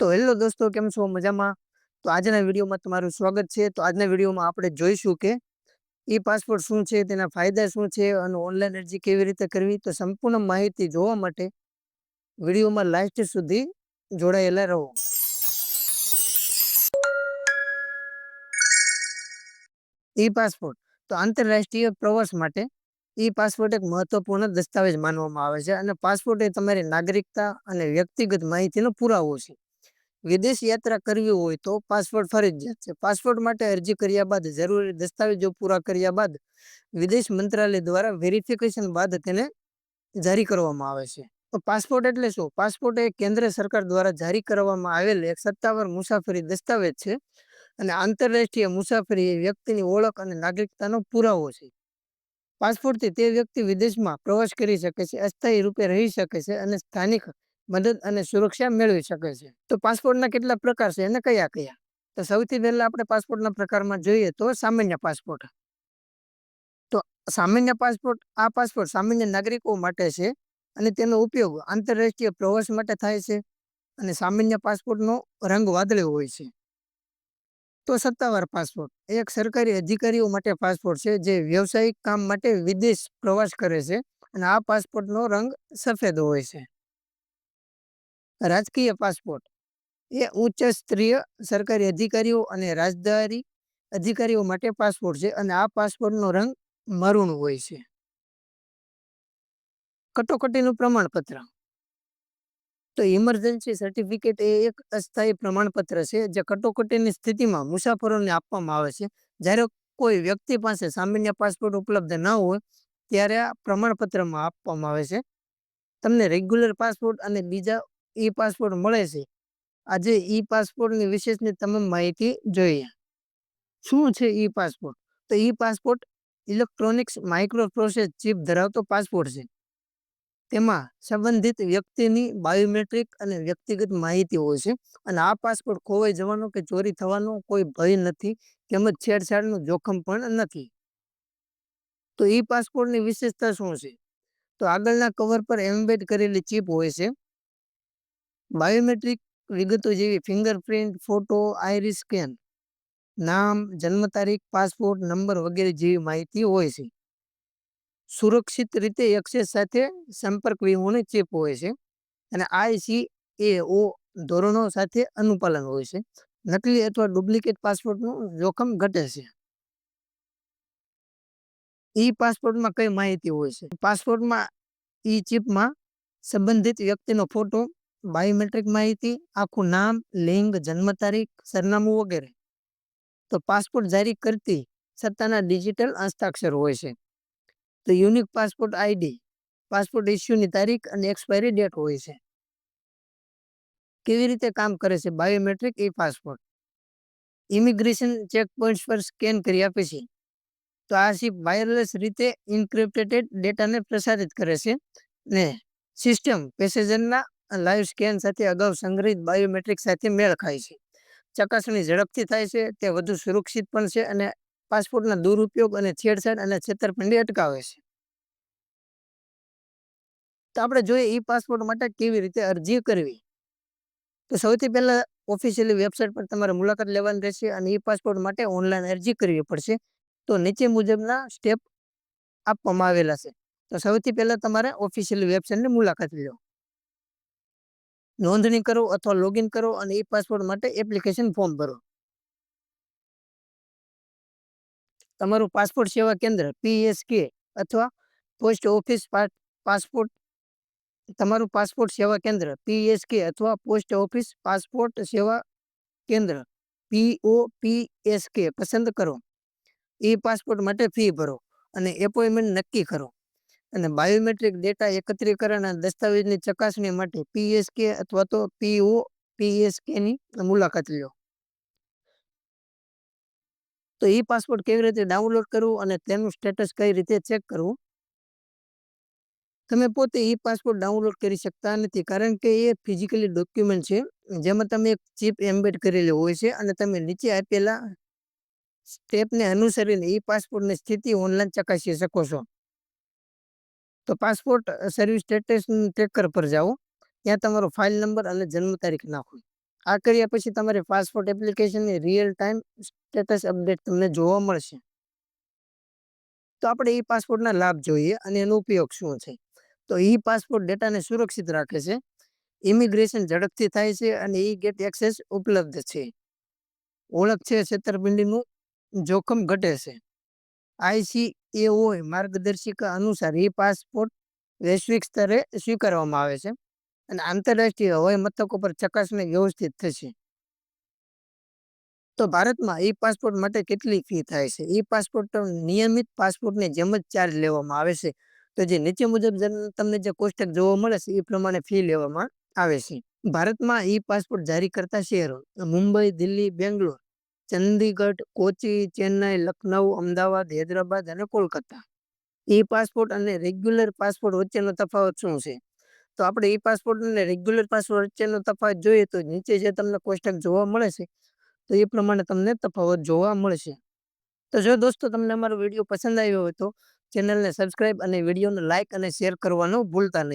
તો હેલો દોસ્તો, કેમ છો? મજામાં? તો આજના વિડીયોમાં તમારું સ્વાગત છે. તો આજના વિડીયોમાં આપણે જોઈશું કે ઈ પાસપોર્ટ શું છે, તેના ફાયદા શું છે અને ઓનલાઈન અરજી કેવી રીતે કરવી? તો સંપૂર્ણ માહિતી જોવા માટે વિડીયોમાં લાસ્ટ સુધી જોડાયેલા રહો. ઈ પાસપોર્ટ તો આંતરરાષ્ટ્રીય પ્રવાસ માટે ઈ પાસપોર્ટ એક મહત્વપૂર્ણ દસ્તાવેજ માનવામાં આવે છે અને પાસપોર્ટ એ તમારી નાગરિકતા અને વ્યક્તિગત માહિતીનો પુરાવો છે. વિદેશ યાત્રા કરવી હોય તો પાસપોર્ટ ફરજિયાત છે. પાસપોર્ટ માટે અરજી કર્યા બાદ, જરૂરી દસ્તાવેજો પૂરા કર્યા બાદ વિદેશ મંત્રાલય દ્વારા વેરિફિકેશન બાદ તેને જારી કરવામાં આવે છે. તો પાસપોર્ટ એટલે શું? પાસપોર્ટ એ કેન્દ્ર સરકાર દ્વારા જારી કરવામાં આવેલ એક સત્તાવાર મુસાફરી દસ્તાવેજ છે અને આંતરરાષ્ટ્રીય મુસાફરી એ વ્યક્તિની ઓળખ અને નાગરિકતાનો પુરાવો છે. પાસપોર્ટથી તે વ્યક્તિ વિદેશમાં પ્રવાસ કરી શકે છે, અસ્થાયી રૂપે રહી શકે છે અને સ્થાનિક મદદ અને સુરક્ષા મેળવી શકે છે. તો પાસપોર્ટના કેટલા પ્રકાર છે અને કયા કયા? તો સૌથી પહેલા આપણે પાસપોર્ટના પ્રકારમાં જોઈએ તો સામાન્ય પાસપોર્ટ. તો સામાન્ય પાસપોર્ટ, આ પાસપોર્ટ સામાન્ય નાગરિકો માટે છે અને તેનો ઉપયોગ આંતરરાષ્ટ્રીય પ્રવાસ માટે થાય છે અને સામાન્ય પાસપોર્ટનો રંગ વાદળી હોય છે. તો સત્તાવાર પાસપોર્ટ, એક સરકારી અધિકારીઓ માટે પાસપોર્ટ છે જે વ્યવસાયિક કામ માટે વિદેશ પ્રવાસ કરે છે અને આ પાસપોર્ટનો રંગ સફેદ હોય છે. રાજકીય પાસપોર્ટ. એ ઉચ્ચ સ્તરીય સરકારી અધિકારીઓ અને રાજદારી અધિકારીઓ માટે પાસપોર્ટ છે અને આ પાસપોર્ટનો રંગ મરૂણ હોય છે. કટોકટીનું પ્રમાણપત્ર. તો ઇમરજન્સી સર્ટિફિકેટ એ એક અસ્થાયી પ્રમાણપત્ર છે જે કટોકટીની સ્થિતિમાં મુસાફરોને આપવામાં આવે છે. જ્યારે કોઈ વ્યક્તિ પાસે સામાન્ય પાસપોર્ટ ઉપલબ્ધ ન હોય, ત્યારે આ પ્રમાણપત્રમાં આપવામાં આવે છે. તમને રેગ્યુલર પાસપોર્ટ અને બીજા ઈ પાસપોર્ટ મળે છે. આજે ઈ પાસપોર્ટની વિશેષની તમે માહિતી જોઈએ. શું છે ઈ પાસપોર્ટ તો e passport electronics micro process chip ધરાવતો પાસપોર્ટ છે. તેમાં સંબંધિત વ્યક્તિની બાયોમેટ્રિક અને વ્યક્તિગત માહિતી હોય છે. અને આ પાસપોર્ટ ખોવાઈ જવાનો કે ચોરી થવાનો કોઈ ભય નથી તેમજ છેડછાડનું જોખમ પણ નથી. તો ઈ પાસપોર્ટની વિશેષતા શું છે? તો આગળના કવર પર એમ્બેડ કરેલી ચિપ હોય છે. બાયોમેટ્રિક વિગતો જેવી ફિંગરપ્રિન્ટ ફોટો આઈરિસ સ્કેન નામ, જન્મ તારીખ પાસપોર્ટ નંબર વગેરે જેવી માહિતી હોય છે. સુરક્ષિત રીતે એક્સેસ સાથે સંપર્ક વિહોણી ચેપ હોય છે અને આઈસી એ ઓ ધોરણો સાથે અનુપાલન હોય છે. નકલી અથવા ડુપ્લિકેટ પાસપોર્ટનું જોખમ ઘટે છે. ઈ પાસપોર્ટમાં કઈ માહિતી હોય છે? પાસપોર્ટમાં ઈ ચિપમાં સંબંધિત વ્યક્તિનો ફોટો બાયોમેટ્રિક માહિતી, આખું નામ, લિંગ, જન્મ તારીખ, સરનામું વગેરે. તો પાસપોર્ટ જારી કરતી સત્તાના ડિજિટલ હસ્તાક્ષર હોય છે. તો યુનિક પાસપોર્ટ આઈડી, પાસપોર્ટ ઇસ્યુની તારીખ અને એક્સપાયરી ડેટ હોય છે. કેવી રીતે કામ કરે છે biometric e passport? Immigration check points પર સ્કેન કરી આપે છે. તો આ શીપ વાયરલેસ રીતે ઇન્ક્રિપ્ટેડ ડેટાને પ્રસારિત કરે છે ને સિસ્ટમ પેસેન્જરના લાઈવ સ્કેન સાથે અગાઉ સંગ્રહિત બાયોમેટ્રિક સાથે મેળ ખાય છે. ચકાસણી ઝડપથી થાય છે, તે વધુ સુરક્ષિત પણ છે અને પાસપોર્ટના દુરુપયોગ અને છેડછાડ અને છેતરપિંડી અટકાવે છે. તો આપણે જોઈએ ઈ પાસપોર્ટ માટે કેવી રીતે અરજી કરવી? તો સૌથી પહેલાં ઓફિશિયલી વેબસાઇટ પર તમારે મુલાકાત લેવાની રહેશે અને ઈ પાસપોર્ટ માટે ઓનલાઈન અરજી કરવી પડશે. તો નીચે મુજબના સ્ટેપ આપવામાં આવેલા છે. તો સૌથી પહેલાં તમારે ઓફિશિયલી વેબસાઇટની મુલાકાત લો. નોંધણી કરો અથવા લોગિન કરો અને ઈ પાસપોર્ટ માટે એપ્લિકેશન ફોર્મ ભરો. તમારું પાસપોર્ટ સેવા કેન્દ્ર પીએસકે અથવા પોસ્ટ ઓફિસ પાસપોર્ટ તમારું પાસપોર્ટ સેવા કેન્દ્ર પીએસકે અથવા પોસ્ટ ઓફિસ પાસપોર્ટ સેવા કેન્દ્ર પીઓપીએસકે પસંદ કરો. ઈ પાસપોર્ટ માટે ફી ભરો અને એપોઇન્ટમેન્ટ નક્કી કરો. અને બાયોમેટ્રિક ડેટા એકત્રીકરણ અને દસ્તાવેજની ચકાસણી માટે પીએસકે અથવા તો પીઓ પીએસકેની મુલાકાત લો તો ઈ પાસપોર્ટ કેવી રીતે ડાઉનલોડ કરવું અને તેનું સ્ટેટસ કઈ રીતે ચેક કરવું? તમે પોતે ઈ પાસપોર્ટ ડાઉનલોડ કરી શકતા નથી કારણ કે એ ફિઝિકલી ડોક્યુમેન્ટ છે. જેમાં તમે એક ચિપ એમ્બેડ કરેલી હોય છે અને તમે નીચે આપેલા સ્ટેપને અનુસરીને ઈ પાસપોર્ટની સ્થિતિ ઓનલાઈન ચકાસી શકો છો. તો પાસપોર્ટ સર્વિસ સ્ટેટસ ટ્રેકર પર જાઓ ત્યાં તમારો ફાઇલ નંબર અને જન્મ તારીખ નાખો. આ કર્યા પછી તમારે પાસપોર્ટ એપ્લિકેશનની રિયલ ટાઈમ સ્ટેટસ અપડેટ તમને જોવા મળશે. તો આપણે ઈ પાસપોર્ટના લાભ જોઈએ અને એનો ઉપયોગ શું છે? તો ઈ પાસપોર્ટ ડેટાને સુરક્ષિત રાખે છે ઇમિગ્રેશન ઝડપથી થાય છે અને ઈ ગેટ એક્સેસ ઉપલબ્ધ છે. ઓળખ છે છેતરપિંડીનું, જોખમ ઘટે છે. આઈસીએઓ માર્ગદર્શિકા અનુસાર એ પાસપોર્ટ વૈશ્વિક સ્તરે સ્વીકારવામાં આવે છે અને આંતરરાષ્ટ્રીય હવાઈ મથકો પર ચકાસણી વ્યવસ્થિત થશે. તો ભારતમાં ઈ પાસપોર્ટ માટે કેટલી ફી થાય છે? ઈ પાસપોર્ટ નિયમિત પાસપોર્ટની જેમ જ ચાર્જ લેવામાં આવે છે. તો જે નીચે મુજબ તમને જે કોષ્ટક જોવા મળે છે એ પ્રમાણે ફી લેવામાં આવે છે. ભારતમાં ઈ પાસપોર્ટ જારી કરતા શહેરો, મુંબઈ, દિલ્હી, બેંગ્લોર ચંદીગઢ, કોચી, ચેન્નઈ, લખનઉ, અમદાવાદ, હૈદરાબાદ અને કોલકાતા. ઈ પાસપોર્ટ અને રેગ્યુલર પાસપોર્ટ વચ્ચેનો તફાવત શું છે? તો આપણે ઈ પાસપોર્ટ અને રેગ્યુલર પાસપોર્ટ વચ્ચેનો તફાવત જોઈએ તો નીચે જે તમને કોષ્ટક જોવા મળે છે, તો એ પ્રમાણે તમને તફાવત જોવા મળશે. તો જો દોસ્તો તમને અમારો વીડિયો પસંદ આવ્યો હોય તો ચેનલને સબસ્ક્રાઈબ અને વિડીયોને લાઇક અને શેર કરવાનું ભૂલતા નહીં.